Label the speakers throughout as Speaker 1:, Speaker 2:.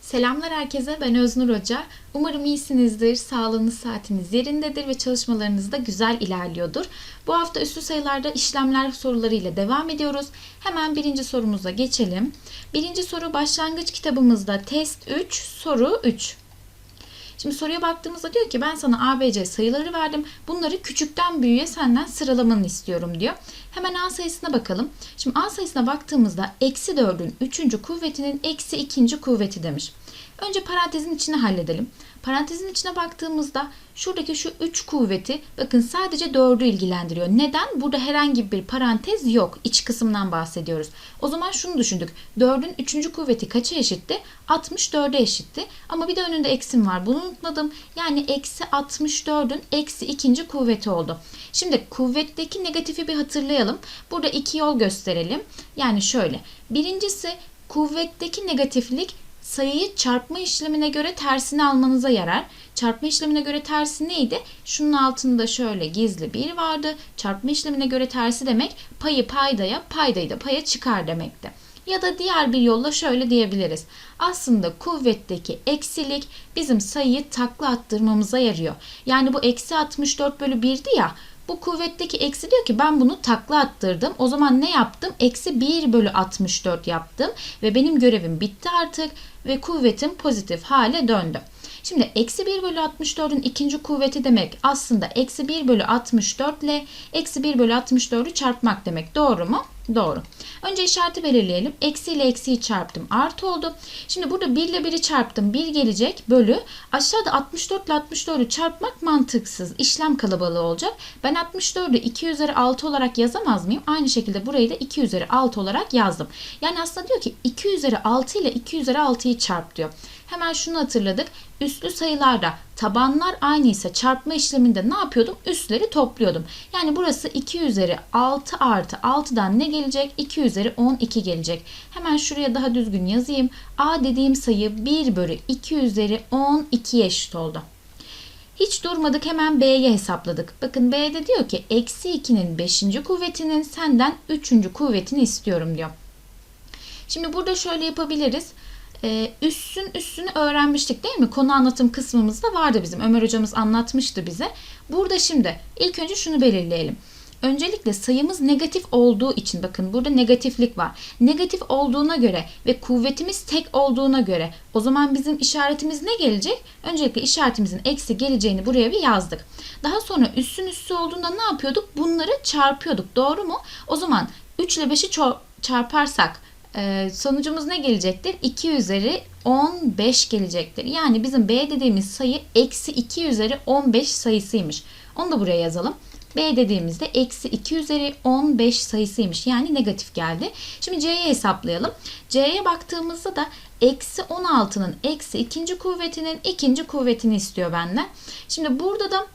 Speaker 1: Selamlar herkese, ben Öznur Hoca. Umarım iyisinizdir, sağlığınız, saatiniz yerindedir ve çalışmalarınız da güzel ilerliyordur. Bu hafta üstü sayılarda işlemler sorularıyla devam ediyoruz. Hemen birinci sorumuza geçelim. Birinci soru başlangıç kitabımızda test 3, soru 3. Şimdi soruya baktığımızda diyor ki ben sana ABC sayıları verdim. Bunları küçükten büyüğe senden sıralamanı istiyorum diyor. Hemen A sayısına bakalım. Şimdi A sayısına baktığımızda eksi 4'ün 3. kuvvetinin eksi 2. kuvveti demiş. Önce parantezin içine halledelim. Parantezin içine baktığımızda şuradaki şu 3 kuvveti bakın sadece 4'ü ilgilendiriyor. Neden? Burada herhangi bir parantez yok. İç kısımdan bahsediyoruz. O zaman şunu düşündük. 4'ün 3. kuvveti kaça eşitti? 64'e eşitti. Ama bir de önünde eksim var. Bunu unutmadım. Yani eksi 64'ün eksi 2. kuvveti oldu. Şimdi kuvvetteki negatifi bir hatırlayalım. Burada iki yol gösterelim. Yani şöyle. Birincisi kuvvetteki negatiflik sayıyı çarpma işlemine göre tersini almanıza yarar. Çarpma işlemine göre tersi neydi? Şunun altında şöyle gizli bir vardı. Çarpma işlemine göre tersi demek payı paydaya, paydayı da paya çıkar demekti. Ya da diğer bir yolla şöyle diyebiliriz. Aslında kuvvetteki eksilik bizim sayıyı takla attırmamıza yarıyor. Yani bu eksi 64 bölü 1'di ya. Bu kuvvetteki eksi diyor ki ben bunu takla attırdım. O zaman ne yaptım? Eksi 1 bölü 64 yaptım. Ve benim görevim bitti artık. Ve kuvvetim pozitif hale döndü. Şimdi eksi 1 bölü 64'ün ikinci kuvveti demek aslında eksi 1 bölü 64 ile eksi 1 bölü 64'ü çarpmak demek. Doğru mu? Doğru. Önce işareti belirleyelim. Eksi ile eksiyi çarptım. Artı oldu. Şimdi burada 1 ile 1'i çarptım. 1 gelecek bölü. Aşağıda 64 ile 64'ü çarpmak mantıksız. İşlem kalabalığı olacak. Ben 64'ü 2 üzeri 6 olarak yazamaz mıyım? Aynı şekilde burayı da 2 üzeri 6 olarak yazdım. Yani aslında diyor ki 2 üzeri 6 ile 2 üzeri 6'yı çarp diyor. Hemen şunu hatırladık. Üslü sayılarda tabanlar aynı ise çarpma işleminde ne yapıyordum? Üstleri topluyordum. Yani burası 2 üzeri 6 artı 6'dan ne gelecek? 2 üzeri 12 gelecek. Hemen şuraya daha düzgün yazayım. A dediğim sayı 1 bölü 2 üzeri 12 eşit oldu. Hiç durmadık hemen B'ye hesapladık. Bakın B'de diyor ki eksi 2'nin 5. kuvvetinin senden 3. kuvvetini istiyorum diyor. Şimdi burada şöyle yapabiliriz e, üssün üssünü öğrenmiştik değil mi? Konu anlatım kısmımızda vardı bizim. Ömer hocamız anlatmıştı bize. Burada şimdi ilk önce şunu belirleyelim. Öncelikle sayımız negatif olduğu için bakın burada negatiflik var. Negatif olduğuna göre ve kuvvetimiz tek olduğuna göre o zaman bizim işaretimiz ne gelecek? Öncelikle işaretimizin eksi geleceğini buraya bir yazdık. Daha sonra üssün üssü olduğunda ne yapıyorduk? Bunları çarpıyorduk. Doğru mu? O zaman 3 ile 5'i çarparsak ee, sonucumuz ne gelecektir? 2 üzeri 15 gelecektir. Yani bizim B dediğimiz sayı eksi 2 üzeri 15 sayısıymış. Onu da buraya yazalım. B dediğimizde eksi 2 üzeri 15 sayısıymış. Yani negatif geldi. Şimdi C'ye hesaplayalım. C'ye baktığımızda da eksi 16'nın eksi ikinci kuvvetinin ikinci kuvvetini istiyor benden. Şimdi burada da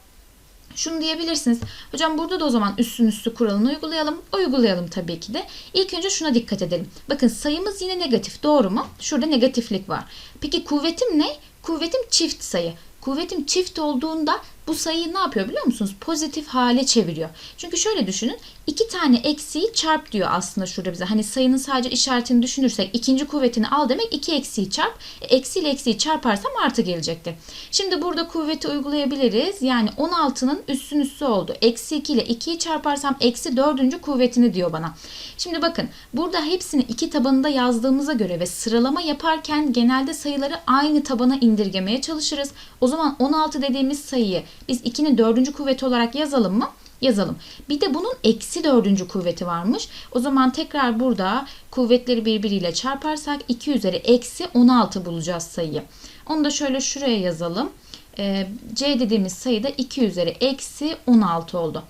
Speaker 1: şunu diyebilirsiniz. Hocam burada da o zaman üstün üstü kuralını uygulayalım. Uygulayalım tabii ki de. İlk önce şuna dikkat edelim. Bakın sayımız yine negatif. Doğru mu? Şurada negatiflik var. Peki kuvvetim ne? Kuvvetim çift sayı. Kuvvetim çift olduğunda bu sayıyı ne yapıyor biliyor musunuz? Pozitif hale çeviriyor. Çünkü şöyle düşünün. iki tane eksiği çarp diyor aslında şurada bize. Hani sayının sadece işaretini düşünürsek ikinci kuvvetini al demek iki eksiği çarp. E, eksi ile eksiği çarparsam artı gelecektir. Şimdi burada kuvveti uygulayabiliriz. Yani 16'nın üstün üssü oldu. Eksi 2 ile 2'yi çarparsam eksi 4. kuvvetini diyor bana. Şimdi bakın burada hepsini iki tabanında yazdığımıza göre ve sıralama yaparken genelde sayıları aynı tabana indirgemeye çalışırız. O zaman 16 dediğimiz sayıyı biz 2'nin dördüncü kuvveti olarak yazalım mı? Yazalım. Bir de bunun eksi dördüncü kuvveti varmış. O zaman tekrar burada kuvvetleri birbiriyle çarparsak 2 üzeri eksi 16 bulacağız sayıyı. Onu da şöyle şuraya yazalım. Ee, C dediğimiz sayı da 2 üzeri eksi 16 oldu.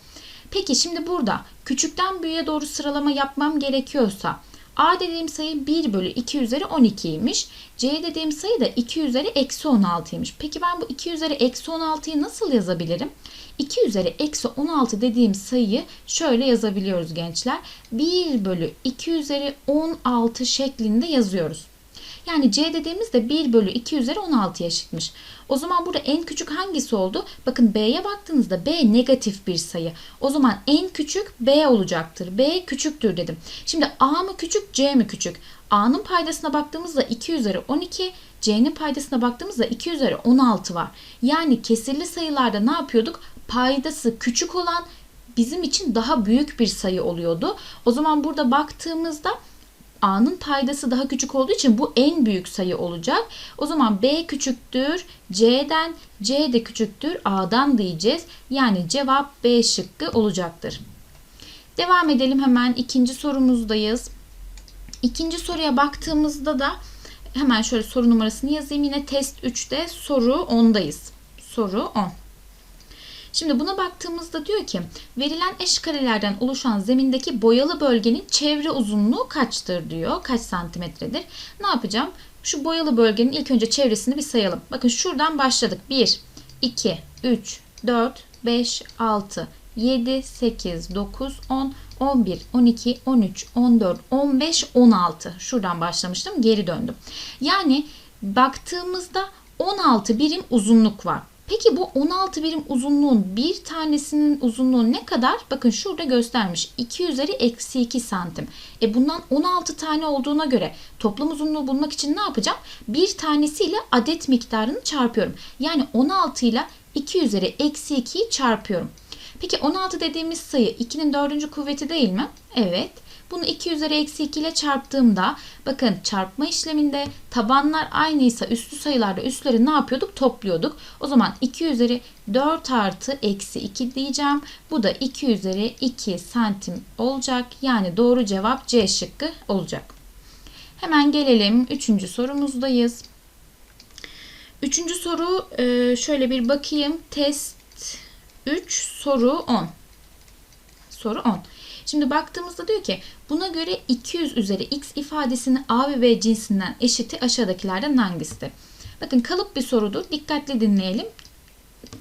Speaker 1: Peki şimdi burada küçükten büyüğe doğru sıralama yapmam gerekiyorsa A dediğim sayı 1 bölü 2 üzeri 12'ymiş. C dediğim sayı da 2 üzeri eksi 16'ymış. Peki ben bu 2 üzeri eksi 16'yı nasıl yazabilirim? 2 üzeri eksi 16 dediğim sayıyı şöyle yazabiliyoruz gençler. 1 bölü 2 üzeri 16 şeklinde yazıyoruz. Yani C dediğimiz de 1 bölü 2 üzeri 16 eşitmiş. O zaman burada en küçük hangisi oldu? Bakın B'ye baktığınızda B negatif bir sayı. O zaman en küçük B olacaktır. B küçüktür dedim. Şimdi A mı küçük C mi küçük? A'nın paydasına baktığımızda 2 üzeri 12, C'nin paydasına baktığımızda 2 üzeri 16 var. Yani kesirli sayılarda ne yapıyorduk? Paydası küçük olan bizim için daha büyük bir sayı oluyordu. O zaman burada baktığımızda A'nın paydası daha küçük olduğu için bu en büyük sayı olacak. O zaman B küçüktür C'den, C de küçüktür A'dan diyeceğiz. Yani cevap B şıkkı olacaktır. Devam edelim hemen ikinci sorumuzdayız. İkinci soruya baktığımızda da hemen şöyle soru numarasını yazayım. Yine test 3'te soru 10'dayız. Soru 10. Şimdi buna baktığımızda diyor ki verilen eş karelerden oluşan zemindeki boyalı bölgenin çevre uzunluğu kaçtır diyor. Kaç santimetredir? Ne yapacağım? Şu boyalı bölgenin ilk önce çevresini bir sayalım. Bakın şuradan başladık. 1, 2, 3, 4, 5, 6, 7, 8, 9, 10, 11, 12, 13, 14, 15, 16. Şuradan başlamıştım. Geri döndüm. Yani baktığımızda 16 birim uzunluk var. Peki bu 16 birim uzunluğun bir tanesinin uzunluğu ne kadar? Bakın şurada göstermiş. 2 üzeri eksi 2 santim. E bundan 16 tane olduğuna göre toplam uzunluğu bulmak için ne yapacağım? Bir tanesiyle adet miktarını çarpıyorum. Yani 16 ile 2 üzeri eksi 2'yi çarpıyorum. Peki 16 dediğimiz sayı 2'nin dördüncü kuvveti değil mi? Evet. Bunu 2 üzeri eksi 2 ile çarptığımda bakın çarpma işleminde tabanlar aynıysa üslü sayılarda üsleri ne yapıyorduk? Topluyorduk. O zaman 2 üzeri 4 artı eksi 2 diyeceğim. Bu da 2 üzeri 2 santim olacak. Yani doğru cevap C şıkkı olacak. Hemen gelelim 3. sorumuzdayız. Üçüncü soru e, şöyle bir bakayım. Test 3 soru 10. Soru 10. Şimdi baktığımızda diyor ki buna göre 200 üzeri x ifadesinin a ve b cinsinden eşiti aşağıdakilerden hangisidir? Bakın kalıp bir sorudur. Dikkatli dinleyelim.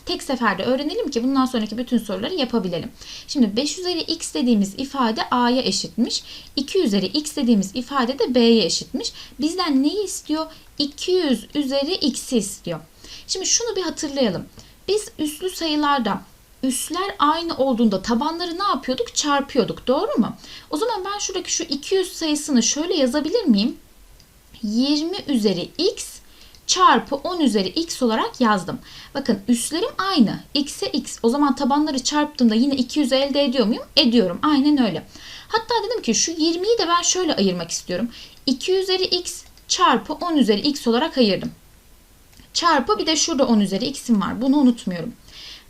Speaker 1: Tek seferde öğrenelim ki bundan sonraki bütün soruları yapabilelim. Şimdi 5 üzeri x dediğimiz ifade a'ya eşitmiş. 2 üzeri x dediğimiz ifade de b'ye eşitmiş. Bizden neyi istiyor? 200 üzeri x'i istiyor. Şimdi şunu bir hatırlayalım. Biz üslü sayılarda üsler aynı olduğunda tabanları ne yapıyorduk? Çarpıyorduk. Doğru mu? O zaman ben şuradaki şu 200 sayısını şöyle yazabilir miyim? 20 üzeri x çarpı 10 üzeri x olarak yazdım. Bakın üslerim aynı. x'e x. O zaman tabanları çarptığımda yine 200 elde ediyor muyum? Ediyorum. Aynen öyle. Hatta dedim ki şu 20'yi de ben şöyle ayırmak istiyorum. 2 üzeri x çarpı 10 üzeri x olarak ayırdım. Çarpı bir de şurada 10 üzeri x'im var. Bunu unutmuyorum.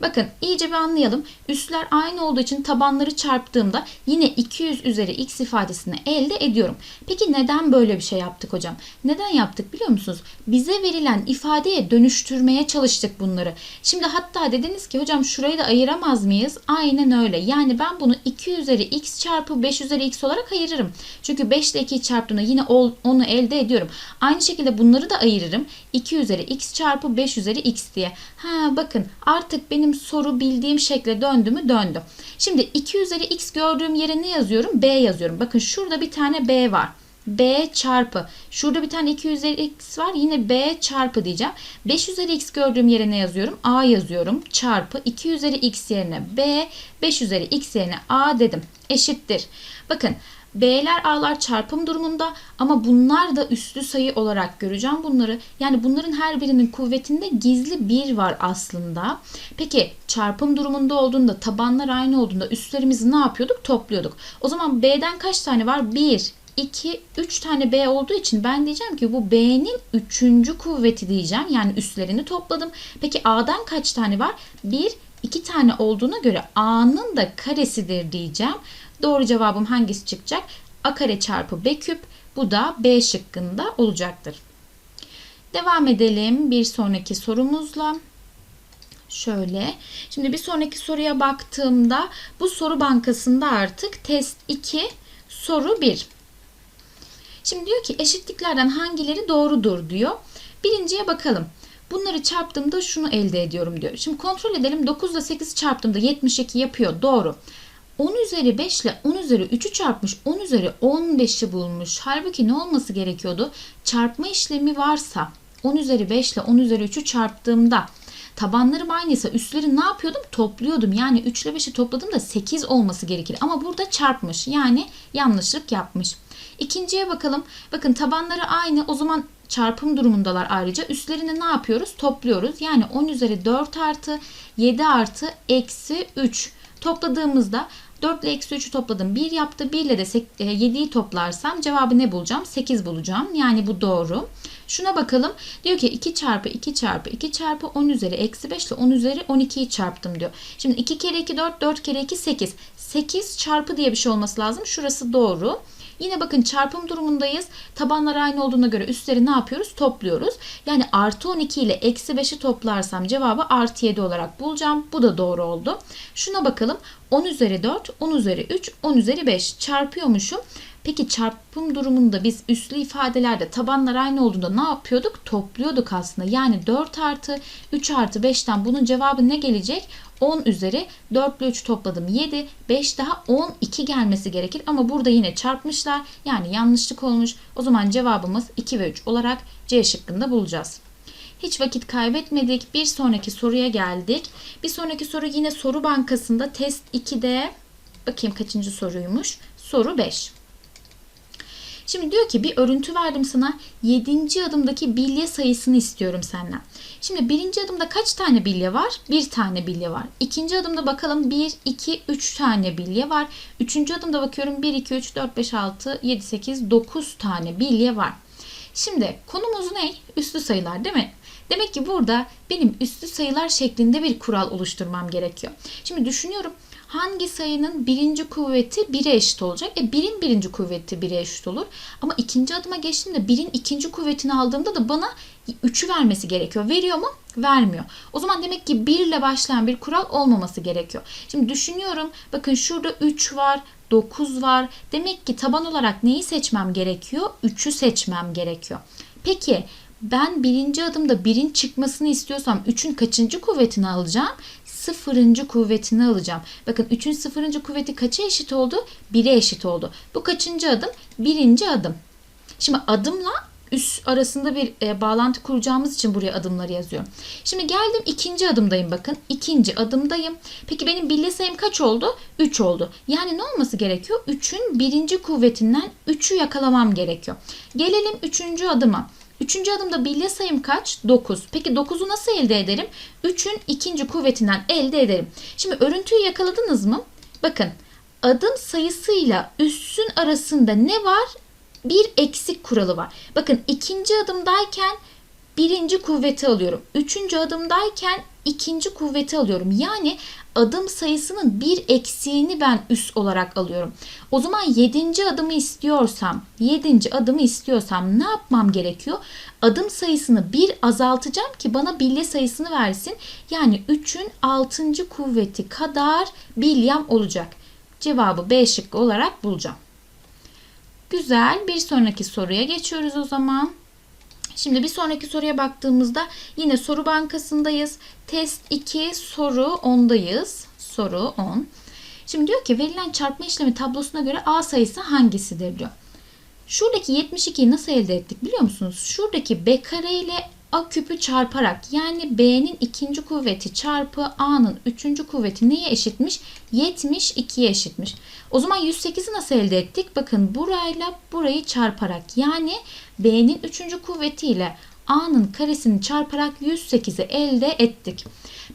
Speaker 1: Bakın iyice bir anlayalım. Üsler aynı olduğu için tabanları çarptığımda yine 200 üzeri x ifadesini elde ediyorum. Peki neden böyle bir şey yaptık hocam? Neden yaptık biliyor musunuz? Bize verilen ifadeye dönüştürmeye çalıştık bunları. Şimdi hatta dediniz ki hocam şurayı da ayıramaz mıyız? Aynen öyle. Yani ben bunu 2 üzeri x çarpı 5 üzeri x olarak ayırırım. Çünkü 5 ile 2'yi çarptığımda yine onu elde ediyorum. Aynı şekilde bunları da ayırırım. 2 üzeri x çarpı 5 üzeri x diye. Ha bakın artık benim soru bildiğim şekle döndü mü döndü. Şimdi 2 üzeri x gördüğüm yere ne yazıyorum? B yazıyorum. Bakın şurada bir tane B var. B çarpı. Şurada bir tane 2 üzeri x var. Yine B çarpı diyeceğim. 5 üzeri x gördüğüm yere ne yazıyorum? A yazıyorum. Çarpı 2 üzeri x yerine B. 5 üzeri x yerine A dedim. Eşittir. Bakın B'ler A'lar çarpım durumunda ama bunlar da üslü sayı olarak göreceğim bunları. Yani bunların her birinin kuvvetinde gizli bir var aslında. Peki çarpım durumunda olduğunda tabanlar aynı olduğunda üstlerimizi ne yapıyorduk? Topluyorduk. O zaman B'den kaç tane var? 1, 2, 3 tane B olduğu için ben diyeceğim ki bu B'nin 3. kuvveti diyeceğim. Yani üstlerini topladım. Peki A'dan kaç tane var? 1, 2 tane olduğuna göre A'nın da karesidir diyeceğim. Doğru cevabım hangisi çıkacak? A kare çarpı B küp. Bu da B şıkkında olacaktır. Devam edelim bir sonraki sorumuzla. Şöyle. Şimdi bir sonraki soruya baktığımda bu soru bankasında artık test 2 soru 1. Şimdi diyor ki eşitliklerden hangileri doğrudur diyor. Birinciye bakalım. Bunları çarptığımda şunu elde ediyorum diyor. Şimdi kontrol edelim. 9 ile 8 çarptığımda 72 yapıyor. Doğru. 10 üzeri 5 ile 10 üzeri 3'ü çarpmış 10 üzeri 15'i bulmuş. Halbuki ne olması gerekiyordu? Çarpma işlemi varsa 10 üzeri 5 ile 10 üzeri 3'ü çarptığımda tabanlarım aynıysa üstleri ne yapıyordum? Topluyordum. Yani 3 ile 5'i topladığımda 8 olması gerekir. Ama burada çarpmış. Yani yanlışlık yapmış. İkinciye bakalım. Bakın tabanları aynı. O zaman çarpım durumundalar ayrıca. Üstlerini ne yapıyoruz? Topluyoruz. Yani 10 üzeri 4 artı 7 artı eksi 3 topladığımızda 4 ile eksi 3'ü topladım. 1 yaptı. 1 ile de 7'yi toplarsam cevabı ne bulacağım? 8 bulacağım. Yani bu doğru. Şuna bakalım. Diyor ki 2 çarpı 2 çarpı 2 çarpı 10 üzeri eksi 5 ile 10 üzeri 12'yi çarptım diyor. Şimdi 2 kere 2 4 4 kere 2 8. 8 çarpı diye bir şey olması lazım. Şurası doğru. Yine bakın çarpım durumundayız. Tabanlar aynı olduğuna göre üstleri ne yapıyoruz? Topluyoruz. Yani artı 12 ile eksi 5'i toplarsam cevabı artı 7 olarak bulacağım. Bu da doğru oldu. Şuna bakalım. 10 üzeri 4, 10 üzeri 3, 10 üzeri 5 çarpıyormuşum. Peki çarpım durumunda biz üslü ifadelerde tabanlar aynı olduğunda ne yapıyorduk? Topluyorduk aslında. Yani 4 artı 3 artı 5'ten bunun cevabı ne gelecek? 10 üzeri 4 ile 3 topladım 7. 5 daha 12 gelmesi gerekir. Ama burada yine çarpmışlar. Yani yanlışlık olmuş. O zaman cevabımız 2 ve 3 olarak C şıkkında bulacağız. Hiç vakit kaybetmedik. Bir sonraki soruya geldik. Bir sonraki soru yine soru bankasında test 2'de bakayım kaçıncı soruymuş. Soru 5. Şimdi diyor ki bir örüntü verdim sana. 7. adımdaki bilye sayısını istiyorum senden. Şimdi birinci adımda kaç tane bilye var? Bir tane bilye var. İkinci adımda bakalım 1, 2, 3 tane bilye var. Üçüncü adımda bakıyorum 1, 2, 3, 4, 5, 6, 7, 8, 9 tane bilye var. Şimdi konumuz ne? Üslü sayılar değil mi? Demek ki burada benim üslü sayılar şeklinde bir kural oluşturmam gerekiyor. Şimdi düşünüyorum hangi sayının birinci kuvveti 1'e eşit olacak? E 1'in birinci kuvveti 1'e eşit olur. Ama ikinci adıma geçtiğimde 1'in ikinci kuvvetini aldığımda da bana 3'ü vermesi gerekiyor. Veriyor mu? Vermiyor. O zaman demek ki 1 ile başlayan bir kural olmaması gerekiyor. Şimdi düşünüyorum. Bakın şurada 3 var. 9 var. Demek ki taban olarak neyi seçmem gerekiyor? 3'ü seçmem gerekiyor. Peki ben birinci adımda birin çıkmasını istiyorsam 3'ün kaçıncı kuvvetini alacağım? Sıfırıncı kuvvetini alacağım. Bakın 3'ün sıfırıncı kuvveti kaça eşit oldu? 1'e eşit oldu. Bu kaçıncı adım? Birinci adım. Şimdi adımla üst arasında bir e, bağlantı kuracağımız için buraya adımları yazıyorum. Şimdi geldim ikinci adımdayım bakın. İkinci adımdayım. Peki benim bilye sayım kaç oldu? 3 oldu. Yani ne olması gerekiyor? 3'ün birinci kuvvetinden 3'ü yakalamam gerekiyor. Gelelim üçüncü adıma. Üçüncü adımda bilye sayım kaç? 9. Peki 9'u nasıl elde ederim? 3'ün ikinci kuvvetinden elde ederim. Şimdi örüntüyü yakaladınız mı? Bakın adım sayısıyla üssün arasında ne var? Bir eksik kuralı var. Bakın ikinci adımdayken birinci kuvveti alıyorum. Üçüncü adımdayken ikinci kuvveti alıyorum. Yani adım sayısının bir eksiğini ben üst olarak alıyorum. O zaman yedinci adımı istiyorsam, yedinci adımı istiyorsam ne yapmam gerekiyor? Adım sayısını bir azaltacağım ki bana bilye sayısını versin. Yani 3'ün 6. kuvveti kadar bilyem olacak. Cevabı B şıkkı olarak bulacağım. Güzel. Bir sonraki soruya geçiyoruz o zaman. Şimdi bir sonraki soruya baktığımızda yine soru bankasındayız. Test 2 soru 10'dayız. Soru 10. Şimdi diyor ki verilen çarpma işlemi tablosuna göre A sayısı hangisidir diyor. Şuradaki 72'yi nasıl elde ettik biliyor musunuz? Şuradaki B kare ile A küpü çarparak yani B'nin ikinci kuvveti çarpı A'nın üçüncü kuvveti neye eşitmiş? 72'ye eşitmiş. O zaman 108'i nasıl elde ettik? Bakın burayla burayı çarparak yani B'nin üçüncü kuvvetiyle A'nın karesini çarparak 108'i elde ettik.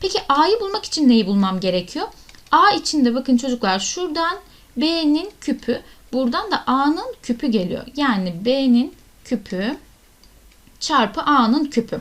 Speaker 1: Peki A'yı bulmak için neyi bulmam gerekiyor? A içinde bakın çocuklar şuradan B'nin küpü buradan da A'nın küpü geliyor. Yani B'nin küpü çarpı A'nın küpü.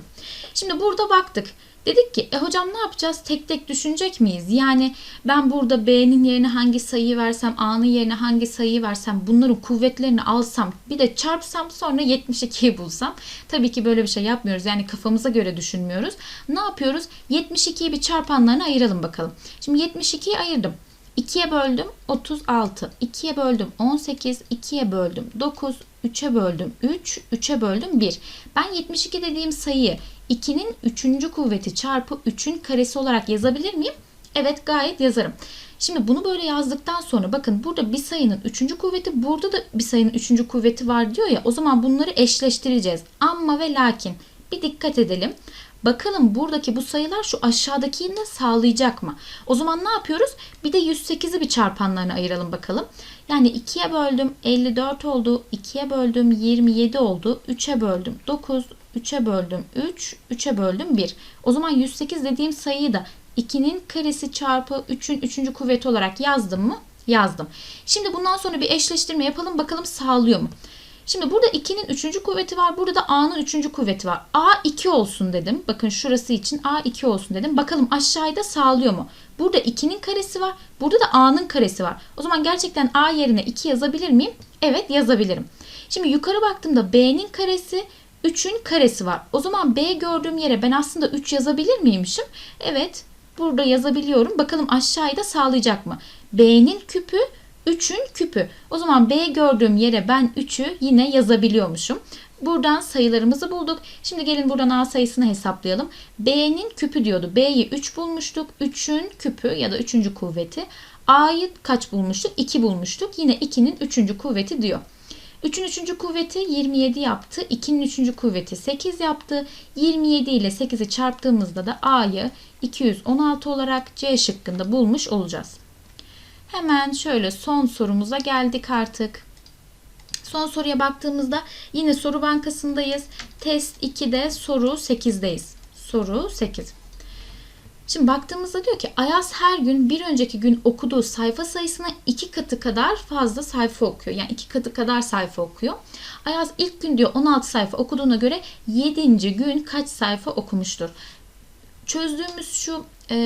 Speaker 1: Şimdi burada baktık. Dedik ki e hocam ne yapacağız? Tek tek düşünecek miyiz? Yani ben burada B'nin yerine hangi sayıyı versem, A'nın yerine hangi sayıyı versem, bunların kuvvetlerini alsam, bir de çarpsam sonra 72'yi bulsam. Tabii ki böyle bir şey yapmıyoruz. Yani kafamıza göre düşünmüyoruz. Ne yapıyoruz? 72'yi bir çarpanlarına ayıralım bakalım. Şimdi 72'yi ayırdım. 2'ye böldüm 36. 2'ye böldüm 18. 2'ye böldüm 9. 3'e böldüm 3. 3'e böldüm 1. Ben 72 dediğim sayıyı 2'nin 3. kuvveti çarpı 3'ün karesi olarak yazabilir miyim? Evet gayet yazarım. Şimdi bunu böyle yazdıktan sonra bakın burada bir sayının 3. kuvveti burada da bir sayının 3. kuvveti var diyor ya o zaman bunları eşleştireceğiz. Amma ve lakin bir dikkat edelim. Bakalım buradaki bu sayılar şu aşağıdakini sağlayacak mı? O zaman ne yapıyoruz? Bir de 108'i bir çarpanlarına ayıralım bakalım. Yani 2'ye böldüm 54 oldu. 2'ye böldüm 27 oldu. 3'e böldüm 9. 3'e böldüm 3. 3'e böldüm 1. O zaman 108 dediğim sayıyı da 2'nin karesi çarpı 3'ün 3. kuvveti olarak yazdım mı? Yazdım. Şimdi bundan sonra bir eşleştirme yapalım bakalım sağlıyor mu? Şimdi burada 2'nin 3. kuvveti var. Burada da A'nın 3. kuvveti var. A 2 olsun dedim. Bakın şurası için A 2 olsun dedim. Bakalım aşağıda sağlıyor mu? Burada 2'nin karesi var. Burada da A'nın karesi var. O zaman gerçekten A yerine 2 yazabilir miyim? Evet yazabilirim. Şimdi yukarı baktığımda B'nin karesi 3'ün karesi var. O zaman B gördüğüm yere ben aslında 3 yazabilir miymişim? Evet burada yazabiliyorum. Bakalım aşağıda sağlayacak mı? B'nin küpü 3'ün küpü. O zaman B gördüğüm yere ben 3'ü yine yazabiliyormuşum. Buradan sayılarımızı bulduk. Şimdi gelin buradan A sayısını hesaplayalım. B'nin küpü diyordu. B'yi 3 bulmuştuk. 3'ün küpü ya da 3. kuvveti. A'yı kaç bulmuştuk? 2 bulmuştuk. Yine 2'nin 3. kuvveti diyor. 3'ün 3. kuvveti 27 yaptı. 2'nin 3. kuvveti 8 yaptı. 27 ile 8'i çarptığımızda da A'yı 216 olarak C şıkkında bulmuş olacağız. Hemen şöyle son sorumuza geldik artık. Son soruya baktığımızda yine soru bankasındayız. Test 2'de soru 8'deyiz. Soru 8. Şimdi baktığımızda diyor ki Ayaz her gün bir önceki gün okuduğu sayfa sayısına iki katı kadar fazla sayfa okuyor. Yani iki katı kadar sayfa okuyor. Ayaz ilk gün diyor 16 sayfa okuduğuna göre 7. gün kaç sayfa okumuştur? Çözdüğümüz şu e,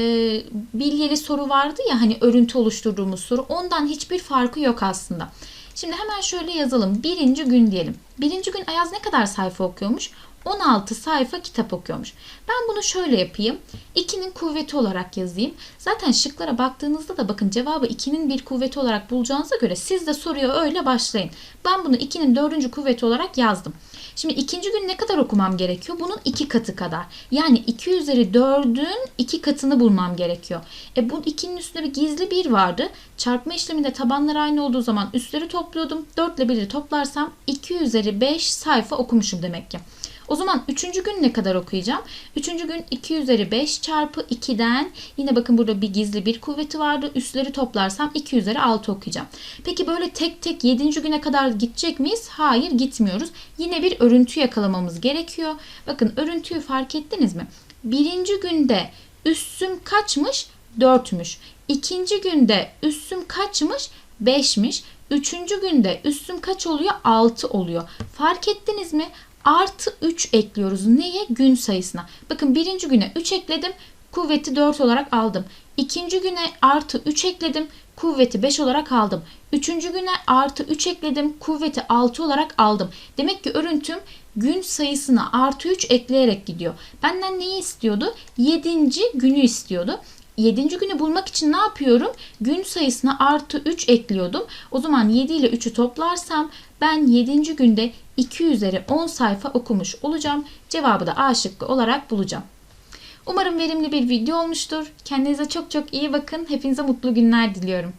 Speaker 1: bilyeli soru vardı ya hani örüntü oluşturduğumuz soru ondan hiçbir farkı yok aslında. Şimdi hemen şöyle yazalım. Birinci gün diyelim. Birinci gün Ayaz ne kadar sayfa okuyormuş? 16 sayfa kitap okuyormuş. Ben bunu şöyle yapayım. 2'nin kuvveti olarak yazayım. Zaten şıklara baktığınızda da bakın cevabı 2'nin bir kuvveti olarak bulacağınıza göre siz de soruya öyle başlayın. Ben bunu 2'nin dördüncü kuvveti olarak yazdım. Şimdi ikinci gün ne kadar okumam gerekiyor? Bunun iki katı kadar. Yani 2 üzeri 4'ün iki katını bulmam gerekiyor. E bu 2'nin üstünde bir gizli 1 vardı. Çarpma işleminde tabanlar aynı olduğu zaman üstleri topluyordum. 4 ile 1'i toplarsam 2 üzeri 5 sayfa okumuşum demek ki. O zaman üçüncü gün ne kadar okuyacağım? Üçüncü gün 2 üzeri 5 çarpı 2'den yine bakın burada bir gizli bir kuvveti vardı. Üstleri toplarsam 2 üzeri 6 okuyacağım. Peki böyle tek tek 7. güne kadar gidecek miyiz? Hayır gitmiyoruz. Yine bir örüntü yakalamamız gerekiyor. Bakın örüntüyü fark ettiniz mi? Birinci günde üssüm kaçmış? 4'müş. İkinci günde üssüm kaçmış? 5'miş. Üçüncü günde üssüm kaç oluyor? 6 oluyor. Fark ettiniz mi? Artı 3 ekliyoruz. Neye? Gün sayısına. Bakın birinci güne 3 ekledim. Kuvveti 4 olarak aldım. İkinci güne artı 3 ekledim. Kuvveti 5 olarak aldım. Üçüncü güne artı 3 ekledim. Kuvveti 6 olarak aldım. Demek ki örüntüm gün sayısına artı 3 ekleyerek gidiyor. Benden neyi istiyordu? 7. günü istiyordu. 7. günü bulmak için ne yapıyorum? Gün sayısına artı 3 ekliyordum. O zaman 7 ile 3'ü toplarsam ben 7. günde 2 üzeri 10 sayfa okumuş olacağım. Cevabı da A şıkkı olarak bulacağım. Umarım verimli bir video olmuştur. Kendinize çok çok iyi bakın. Hepinize mutlu günler diliyorum.